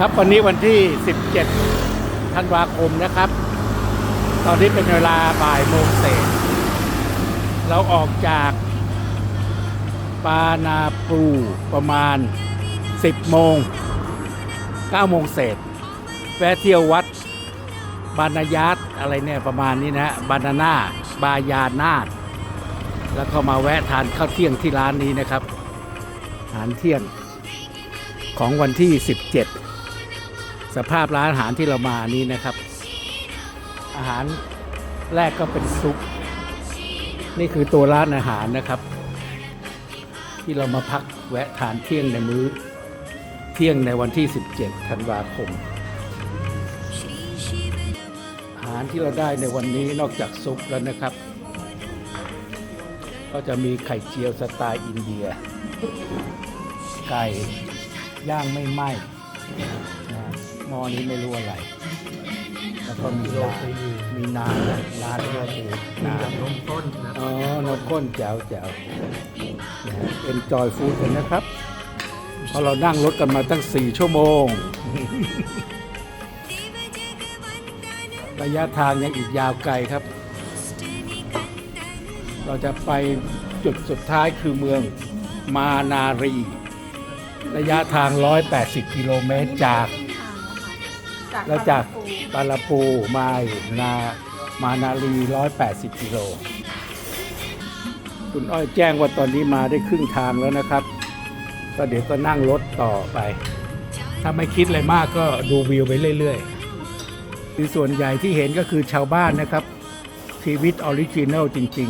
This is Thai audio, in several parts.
ครับวันนี้วันที่ 17 ธันวาคมนะครับ ตอนนี้เป็นเวลาบ่ายโมงเศษ เราออกจากปานาปูประมาณ 10 โมง 9 โมงเศษแวะเที่ยววัดบานายาตอะไรเนี่ยประมาณนี้นะฮะบานาน่าบายานาตแล้วก็มาแวะทานข้าวเที่ยงที่ร้านนี้นะครับอาหารเที่ยงของวันที่ 17 สภาพร้านอาหารที่เรามานี้นะครับ อาหารแรกก็เป็นซุป นี่คือตัวร้านอาหารนะครับ ที่เรามาพักแวะทานเที่ยงในมื้อ เที่ยงในวันที่ 17 ธันวาคม อาหารที่เราได้ในวันนี้นอกจากซุปแล้วนะครับ ก็จะมีไข่เจียวสไตล์อินเดีย ไก่ย่างไม่ไหม้ หม้อนี้ไม่รู้อะไรแล้วก็มีลามีนานนะนานก็คือมีนานแบบนมข้นนะอ๋อนมข้นแจ๋วแจ๋วเอ็นจอยฟู้ดกันนะครับเพราะเรานั่งรถกันมาตั้ง4ชั่วโมง ระยะทางยังอีกยาวไกลครับ เราจะไปจุดสุดท้ายคือเมืองมานารี ระยะทาง 180 กิโลเมตรจาก แล้วจากปาลาปูมานามานารี180กิโล คุณอ้อยแจ้งว่าตอนนี้มาได้ครึ่งทางแล้วนะครับ ก็เดี๋ยวก็นั่งรถต่อไป ถ้าไม่คิดอะไรมากก็ดูวิวไปเรื่อยๆคือส่วนใหญ่ที่เห็นก็คือชาวบ้านนะครับ ชีวิตออริจินัลจริง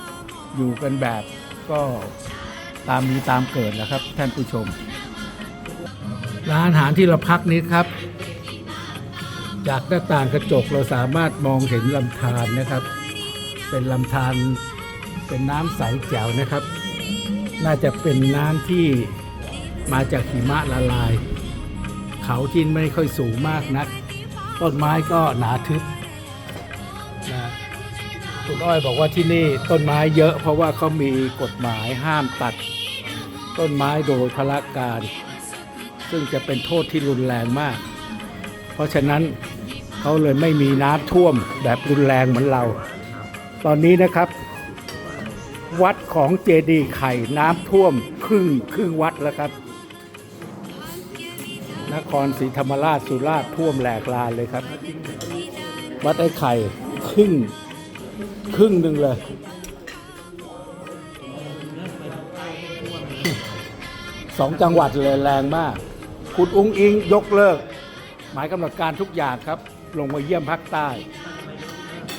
ๆ อยู่กันแบบก็ตามมีตามเกิดนะครับท่านผู้ชม ร้านอาหารที่เราพักนี้ครับ จากหน้าต่างกระจกเราสามารถมองเห็นลำธารนะครับ เป็นลำธารเป็นน้ำใสแจ๋วนะครับ น่าจะเป็นน้ำที่มาจากหิมะละลาย เขาที่ไม่ค่อยสูงมากนัก ต้นไม้ก็หนาทึบนะคุณอ้อยบอกว่าที่นี่ต้นไม้เยอะเพราะว่าเขามีกฎหมายห้ามตัด ต้นไม้โดยพละการ ซึ่งจะเป็นโทษที่รุนแรงมาก เพราะฉะนั้นเขาเลยไม่มีน้ำท่วมแบบรุนแรงเหมือนเรา ตอนนี้นะครับ วัดของเจดีย์ไข่น้ำท่วมครึ่งครึ่งวัดแล้วครับ นครศรีธรรมราชสุราษฎร์ท่วมแหลกลานเลยครับ วัดไอ้ไข่ครึ่งครึ่งหนึ่งเลยสองจังหวัดเลยแรงมาก คุณอุ้งอิงยกเลิก หมายกำหนดการทุกอย่างครับ ลงมาเยี่ยมภาคใต้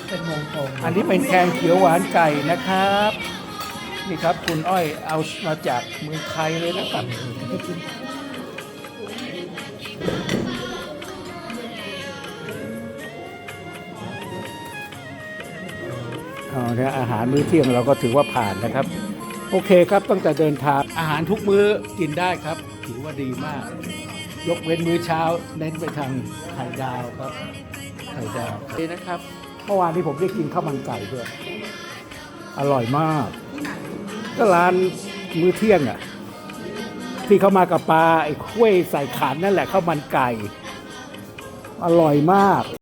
เป็นมงคลอันนี้เป็นแกงเขียวหวานไก่นะครับ นี่ครับคุณอ้อยเอามาจากเมืองไทยเลยนะครับเอาเนี่ยอาหารมื้อเที่ยงเราก็ถือว่าผ่านนะครับ โอเคครับตั้งแต่เดินทางอาหารทุกมื้อกินได้ครับ ถือว่าดีมาก ยกเว้นมื้อเช้าเน้นไปทางไข่ดาวครับ ไข่ดาวนี่นะครับ เมื่อวานนี้ผมได้กินข้าวมันไก่ด้วยอร่อยมาก ก็ร้านมื้อเที่ยงอะ ที่เขามากับปลาไอ้ข้วยใส่ขันนั่นแหละข้าวมันไก่ อร่อยมาก